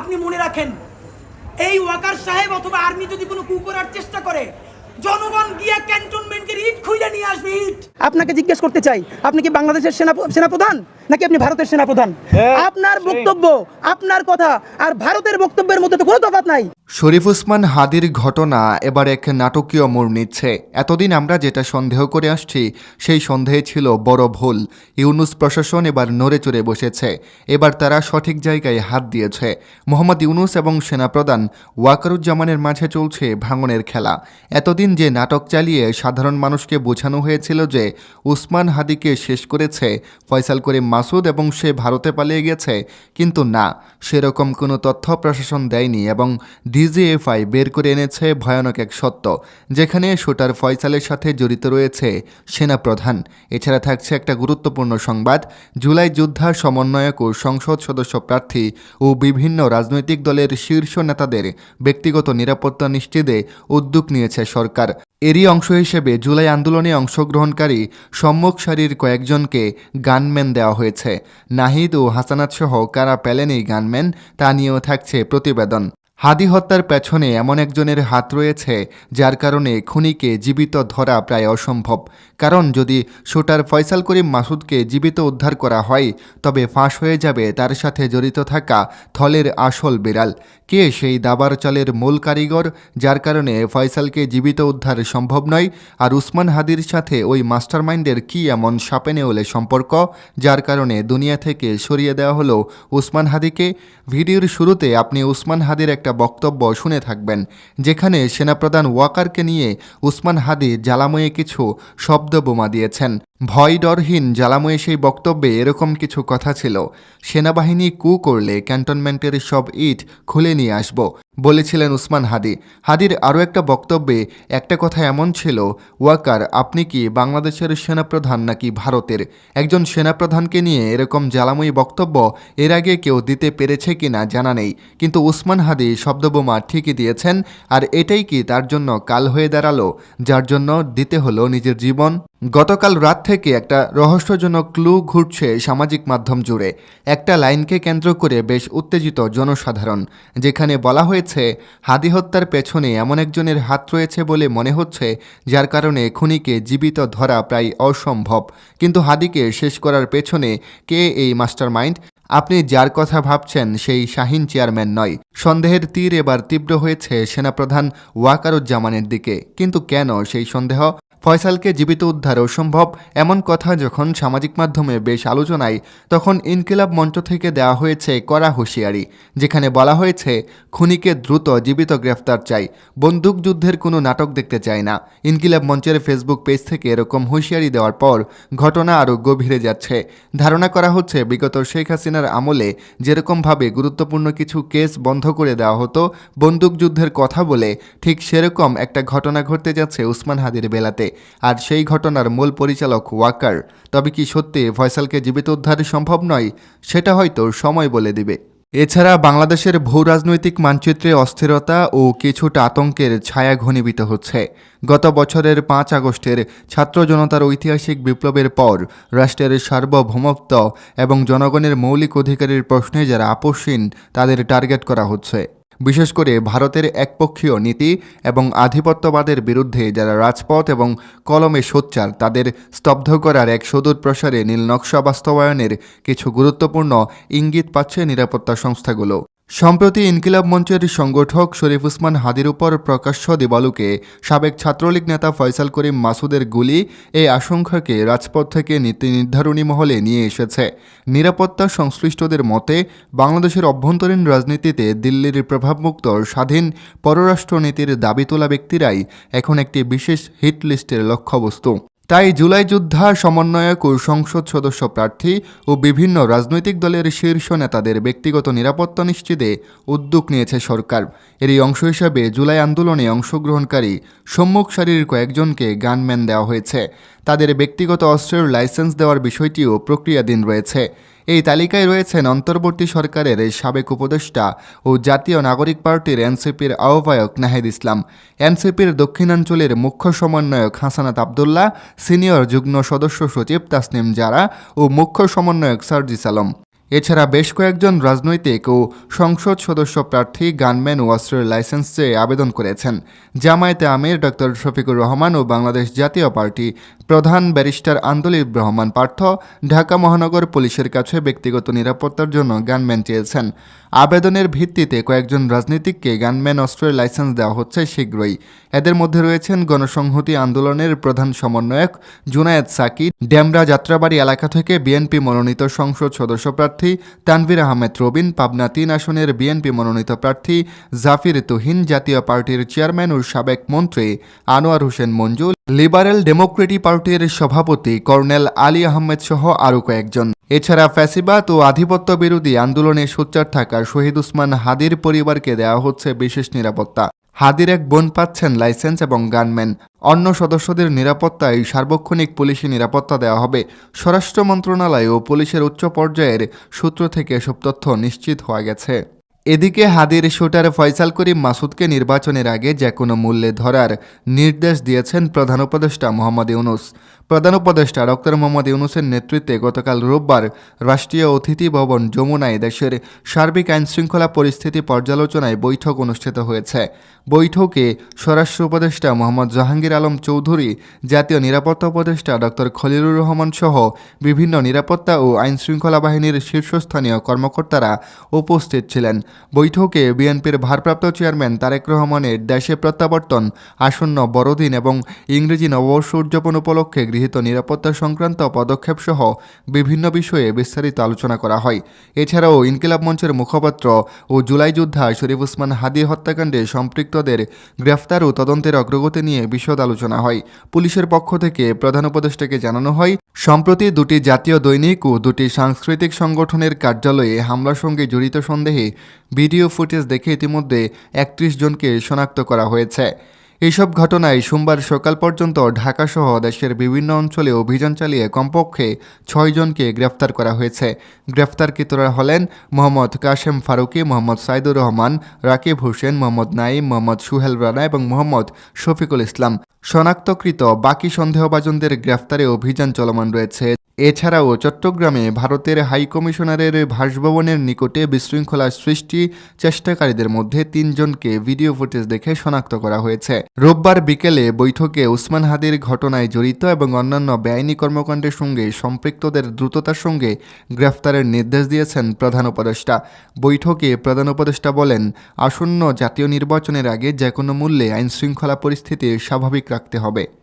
আপনি মনে রাখেন, এই ওয়াকার সাহেব অথবা আর্মি যদি কোনো কু করার চেষ্টা করে, জনগণ গিয়া ক্যান্টনমেন্টের ইট খুঁজে নিয়ে আসবে, ইট। আপনাকে জিজ্ঞেস করতে চাই, আপনি কি বাংলাদেশের সেনা সেনাপ্রধান? নাকি আপনি ভারতের সেনাপ্রধান? আপনার বক্তব্য আপনার কথা আর ভারতের বক্তব্যের মধ্যে তো কোনো তফাৎ নাই। শরীফ উসমান হাদির ঘটনা এবার এক নাটকীয় মোড় নিচ্ছে। এতদিন আমরা যেটা সন্দেহ করে আসছি সেই সন্দেহে ছিল বড় ভুল। ইউনুস প্রশাসন এবার নড়ে চড়ে বসেছে। এবার তারা সঠিক জায়গায় হাত দিয়েছে। মোহাম্মদ ইউনুস এবং সেনাপ্রধান ওয়াকারুজ্জামানের মাঝে চলছে ভাঙনের খেলা। এতদিন যে নাটক চালিয়ে সাধারণ মানুষকে বোঝানো হয়েছিল যে উসমান হাদিকে শেষ করেছে ফয়সাল করিম মাসুদ এবং সে ভারতে পালিয়ে গেছে, কিন্তু না, সেরকম কোনো তথ্য প্রশাসন দেয়নি এবং ডিজিএফআই বের করে এনেছে ভয়ানক এক সত্য, যেখানে শুটার ফয়সালের সাথে জড়িত রয়েছে সেনাপ্রধান। এছাড়া থাকছে একটা গুরুত্বপূর্ণ সংবাদ, জুলাই যোদ্ধা সমন্বয়ক ও সংসদ সদস্য প্রার্থী ও বিভিন্ন রাজনৈতিক দলের শীর্ষ নেতাদের ব্যক্তিগত নিরাপত্তা নিশ্চিতে উদ্যোগ নিয়েছে সরকার। এরই অংশ হিসেবে জুলাই আন্দোলনে অংশগ্রহণকারী সম্মুখ সারির কয়েকজনকে গানম্যান দেওয়া হয়েছে। নাহিদ ও হাসানাত সহ কারা পেলেন এই গানম্যান তা নিয়েও থাকছে প্রতিবেদন। হাদি হত্যার পেছনে এমন একজনের হাত রয়েছে, যার কারণে খুনিকে জীবিত ধরা প্রায় অসম্ভব। কারণ যদি শুটার ফয়সাল করিম মাসুদকে জীবিত উদ্ধার করা হয়, তবে ফাঁস হয়ে যাবে তার সাথে জড়িত থাকা থলের আসল বিড়াল। কে সেই দাবার চালের মূল কারিগর, যার কারণে ফয়সালকে জীবিত উদ্ধার সম্ভব নয়? আর উসমান হাদির সাথে ওই মাস্টারমাইন্ডের কী এমন সাপে নেওলে সম্পর্ক, যার কারণে দুনিয়া থেকে সরিয়ে দেওয়া হলো উসমান হাদিকে? ভিডিওর শুরুতে আপনি উসমান হাদির একটা বক্তব্য শুনে থাকবেন, যেখানে সেনাপ্রধান ওয়াকারকে নিয়ে উসমান হাদি জ্বালাময়ে কিছু শব্দ বোমা দিয়েছেন। ভয় ডরহীন জ্বালাময়ে সেই বক্তব্যে এরকম কিছু কথা ছিল। সেনাবাহিনী কু করলে ক্যান্টনমেন্টের সব ইট খুলে নিয়ে আসব। বলেছিলেন উসমান হাদি। হাদির আরও একটা বক্তব্যে, একটা কথা এমন ছিল, ওয়াকার, আপনি কি বাংলাদেশের সেনাপ্রধান নাকি ভারতের? একজন সেনাপ্রধানকে নিয়ে এরকম জ্বালাময়ী বক্তব্য এর আগে কেউ দিতে পেরেছে কি না জানা নেই। কিন্তু উসমান হাদি শব্দবোমা ঠিকই দিয়েছেন, আর এটাই কি তার জন্য কাল হয়ে দাঁড়াল, যার জন্য দিতে হলো নিজের জীবন? গতকাল রাত থেকে একটা রহস্যজনক ক্লু ঘুরছে সামাজিক মাধ্যম জুড়ে। একটা লাইনকে কেন্দ্র করে বেশ উত্তেজিত জনসাধারণ, যেখানে বলা হয়েছে, হাদি হত্যার পেছনে এমন একজনের হাত রয়েছে বলে মনে হচ্ছে, যার কারণে খুনিকে জীবিত ধরা প্রায় অসম্ভব। কিন্তু হাদিকে শেষ করার পেছনে কে এই মাস্টারমাইন্ড? আপনি যার কথা ভাবছেন সেই শাহিন চেয়ারম্যান নয়। সন্দেহের তীর এবার তীব্র হয়েছে সেনাপ্রধান ওয়াকারুজ্জামানের দিকে। কিন্তু কেন সেই সন্দেহ? ফয়সালকে জীবিত উদ্ধার অসম্ভব এমন কথা যখন সামাজিক মাধ্যমে বেশ আলোচনায়, তখন ইনকিলাব মঞ্চ থেকে দেওয়া হয়েছে কড়া হুঁশিয়ারি, যেখানে বলা হয়েছে, খুনিকে দ্রুত জীবিত গ্রেফতার চাই, বন্দুক যুদ্ধের কোনো নাটক দেখতে চায় না। ইনকিলাব মঞ্চের ফেসবুক পেজ থেকে এরকম হুঁশিয়ারি দেওয়ার পর ঘটনা আরও গভীরে যাচ্ছে। ধারণা করা হচ্ছে, বিগত শেখ হাসিনার আমলে যেরকমভাবে গুরুত্বপূর্ণ কিছু কেস বন্ধ করে দেওয়া হতো বন্দুকযুদ্ধের কথা বলে ঠিক সেরকম একটা ঘটনা ঘটতে যাচ্ছে উসমান হাদির বেলাতে। আর সেই ঘটনার মূল পরিচালক ওয়াকার। তবে কি সত্যি ফয়সালকে জীবিত উদ্ধার সম্ভব নয়, সেটা হয়তো সময় বলে দিবে। এছাড়া বাংলাদেশের ভূ রাজনৈতিক মানচিত্রে অস্থিরতা ও কিছুটা আতঙ্কের ছায়া ঘনীভূত হচ্ছে। গত বছরের পাঁচ আগস্টের ছাত্র জনতার ঐতিহাসিক বিপ্লবের পর রাষ্ট্রের সার্বভৌমত্ব এবং জনগণের মৌলিক অধিকারের প্রশ্নে যারা আপোষহীন, তাদের টার্গেট করা হচ্ছে। বিশেষ করে ভারতের একপক্ষীয় নীতি এবং আধিপত্যবাদের বিরুদ্ধে যারা রাজপথ এবং কলমে সোচ্চার, তাদের স্তব্ধ করার এক সুদূর প্রসারে নীল নকশা বাস্তবায়নের কিছু গুরুত্বপূর্ণ ইঙ্গিত পাচ্ছে নিরাপত্তা সংস্থাগুলো। সম্প্রতি ইনকিলাব মঞ্চের সংগঠক শরীফ উসমান হাদির উপর প্রকাশ্য দেবালুকে সাবেক ছাত্রলীগ নেতা ফয়সাল করিম মাসুদের গুলি এই আশঙ্কাকে রাজপথ থেকে নীতি নির্ধারণী মহলে নিয়ে এসেছে। নিরাপত্তা সংশ্লিষ্টদের মতে, বাংলাদেশের অভ্যন্তরীণ রাজনীতিতে দিল্লির প্রভাবমুক্ত স্বাধীন পররাষ্ট্রনীতির দাবি তোলা ব্যক্তিরাই এখন একটি বিশেষ হিট লিস্টের লক্ষ্যবস্তু। তাই জুলাই যোদ্ধা সমন্বয়ক ও সংসদ সদস্য প্রার্থী ও বিভিন্ন রাজনৈতিক দলের শীর্ষ নেতাদের ব্যক্তিগত নিরাপত্তা নিশ্চিতে উদ্যোগ নিয়েছে সরকার। এরই অংশ হিসাবে জুলাই আন্দোলনে অংশগ্রহণকারী সম্মুখ সারির কয়েকজনকে গানম্যান দেওয়া হয়েছে। তাদের ব্যক্তিগত অস্ত্রের লাইসেন্স দেওয়ার বিষয়টিও প্রক্রিয়াধীন রয়েছে। এই তালিকায় রয়েছেন অন্তর্বর্তী সরকারের সাবেক উপদেষ্টা ও জাতীয় নাগরিক পার্টির এনসিপির আহ্বায়ক নাহিদ ইসলাম। এনসিপির দক্ষিণাঞ্চলের মুখ্য সমন্বয়ক হাসানাত আবদুল্লাহ, সিনিয়র যুগ্ম সদস্য সচিব তাসনিম জারা ও মুখ্য সমন্বয়ক সার্জিস আলম। এছাড়া বেশ কয়েকজন রাজনৈতিক ও সংসদ সদস্য প্রার্থী, গানম্যান ও অস্ত্রের লাইসেন্স চেয়ে আবেদন করেছেন। জামায়াতে আমির ডক্টর শফিকুর রহমান ও বাংলাদেশ জাতীয় পার্টি প্রধান ব্যারিস্টার আন্দোলিব রহমান পার্থ ঢাকা মহানগর পুলিশের কাছে ব্যক্তিগত নিরাপত্তার জন্য গানম্যান চেয়েছেন। আবেদনের ভিত্তিতে কয়েকজন রাজনীতিককে গানম্যান অস্ত্রের লাইসেন্স দেওয়া হচ্ছে শীঘ্রই। এদের মধ্যে রয়েছেন গণসংহতি আন্দোলনের প্রধান সমন্বয়ক জুনায়েদ সাকি ডেমরা যাত্রাবাড়ি এলাকা থেকে বিএনপি মনোনীত সংসদ সদস্য প্রার্থী তানভীর আহমেদ রবিন, পাবনা তিন আসনের বিএনপি মনোনীত প্রার্থী জাফির তুহিন, জাতীয় পার্টির চেয়ারম্যান ও সাবেক মন্ত্রী আনোয়ার হোসেন মঞ্জুল। লিবারেল ডেমোক্রেটিক পার্টির সভাপতি কর্নেল আলী আহমেদ সহ আরও কয়েকজন। এছাড়া ফ্যাসিবাদ ও আধিপত্য বিরোধী আন্দোলনে সোচ্চার থাকা শহীদ উসমান হাদির পরিবারকে দেওয়া হচ্ছে বিশেষ নিরাপত্তা। হাদির এক বোন পাচ্ছেন লাইসেন্স এবং গানম্যান। অন্য সদস্যদের নিরাপত্তায় সার্বক্ষণিক পুলিশি নিরাপত্তা দেওয়া হবে। স্বরাষ্ট্র মন্ত্রণালয় ও পুলিশের উচ্চ পর্যায়ের সূত্র থেকে এসব তথ্য নিশ্চিত হওয়া গেছে। এদিকে হাদির শুটার ফয়সাল করিম মাসুদকে নির্বাচনের আগে যে কোনো মূল্যে ধরার নির্দেশ দিয়েছেন প্রধান উপদেষ্টা মোহাম্মদ ইউনুস। প্রধান উপদেষ্টা ডক্টর মোহাম্মদ ইউনুসের নেতৃত্বে গতকাল রোববার রাষ্ট্রীয় অতিথি ভবন যমুনায় দেশের সার্বিক আইনশৃঙ্খলা পরিস্থিতি পর্যালোচনায় বৈঠক অনুষ্ঠিত হয়েছে। বৈঠকে স্বরাষ্ট্র উপদেষ্টা মোহাম্মদ জাহাঙ্গীর আলম চৌধুরী, জাতীয় নিরাপত্তা উপদেষ্টা ডক্টর খলিলুর রহমান সহ বিভিন্ন নিরাপত্তা ও আইনশৃঙ্খলা বাহিনীর শীর্ষস্থানীয় কর্মকর্তারা উপস্থিত ছিলেন। বৈঠকে বিএনপির ভারপ্রাপ্ত চেয়ারম্যান তারেক রহমানের দেশে প্রত্যাবর্তন, আসন্ন বড়দিন এবং ইংরেজি নববর্ষ উদযাপন উপলক্ষে গৃহীত নিরাপত্তা সংক্রান্ত পদক্ষেপ সহ বিভিন্ন বিষয়ে বিস্তারিত আলোচনা করা হয়। এছাড়াও ইনকিলাব মঞ্চের মুখপাত্র ও জুলাই যোদ্ধা শরীফ উসমান হাদি হত্যাকাণ্ডে সম্পৃক্তদের গ্রেফতার ও তদন্তের অগ্রগতি নিয়ে বিশদ আলোচনা হয়। পুলিশের পক্ষ থেকে প্রধান উপদেষ্টাকে জানানো হয়, সম্প্রতি দুটি জাতীয় দৈনিক ও দুটি সাংস্কৃতিক সংগঠনের কার্যালয়ে হামলার সঙ্গে জড়িত সন্দেহে ভিডিও ফুটেজ দেখে ইতিমধ্যে একত্রিশ জনকে শনাক্ত করা হয়েছে। এইসব ঘটনায় সোমবার সকাল পর্যন্ত ঢাকাসহ দেশের বিভিন্ন অঞ্চলে অভিযান চালিয়ে কমপক্ষে ছয়জনকে গ্রেফতার করা হয়েছে। গ্রেফতারকৃতরা হলেন মোহাম্মদ কাশেম ফারুকি, মোহাম্মদ সাইদুর রহমান, রাকিব হোসেন, মোহাম্মদ নাইম মোহাম্মদ সুহেল রানা এবং মোহাম্মদ শফিকুল ইসলাম। শনাক্তকৃত বাকি সন্দেহভাজনদের গ্রেফতারে অভিযান চলমান রয়েছে। এছাড়াও চট্টগ্রামে ভারতের হাইকমিশনারের বাসভবনের নিকটে বিশৃঙ্খলা সৃষ্টি চেষ্টাকারীদের মধ্যে তিনজনকে ভিডিও ফুটেজ দেখে শনাক্ত করা হয়েছে। রোববার বিকেলে বৈঠকে উসমান হাদির ঘটনায় জড়িত এবং অন্যান্য বেআইনি কর্মকাণ্ডের সঙ্গে সম্পৃক্তদের দ্রুততার সঙ্গে গ্রেফতারের নির্দেশ দিয়েছেন প্রধান উপদেষ্টা। বৈঠকে প্রধান উপদেষ্টা বলেন, আসন্ন জাতীয় নির্বাচনের আগে যে কোনো মূল্যে আইনশৃঙ্খলা পরিস্থিতি স্বাভাবিক রাখতে হবে।